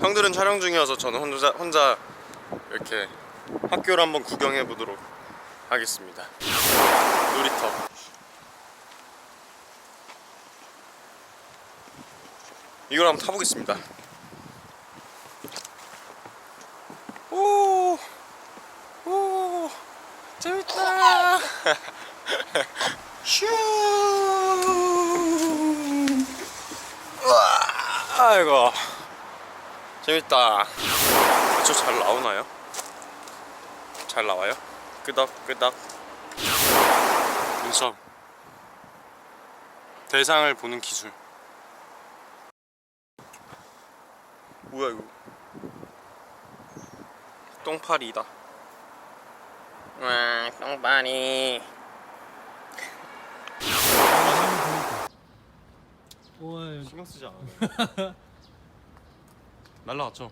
형들은 촬영 중이어서 저는 혼자 혼자 이렇게 학교를 한번 구경해 보도록 하겠습니다. 놀이터. 이걸 한번 타보겠습니다. 오, 오, 재밌다. 슈. 아이고, 재밌다. 저 잘 나오나요? 잘 나와요? 끄덕 끄덕. 눈썹. 대상을 보는 기술. 뭐야 이거? 똥파리다. 와, 똥파리. 우와 신경 쓰지 않아. 날라왔죠.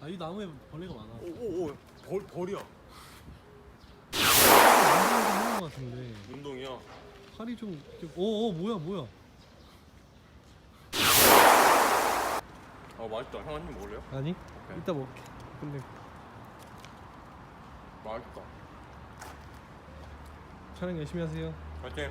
아, 이 나무에 벌레가 많아 오오오, 벌 벌이야. 하는 것 같은데 운동이야. 팔이 좀 좀- 어, 어 뭐야 뭐야 아 맛있다. 형 한 입 먹을래요? 아니 이따 먹을게 근데 맛있다. 촬영 열심히 하세요 파이팅.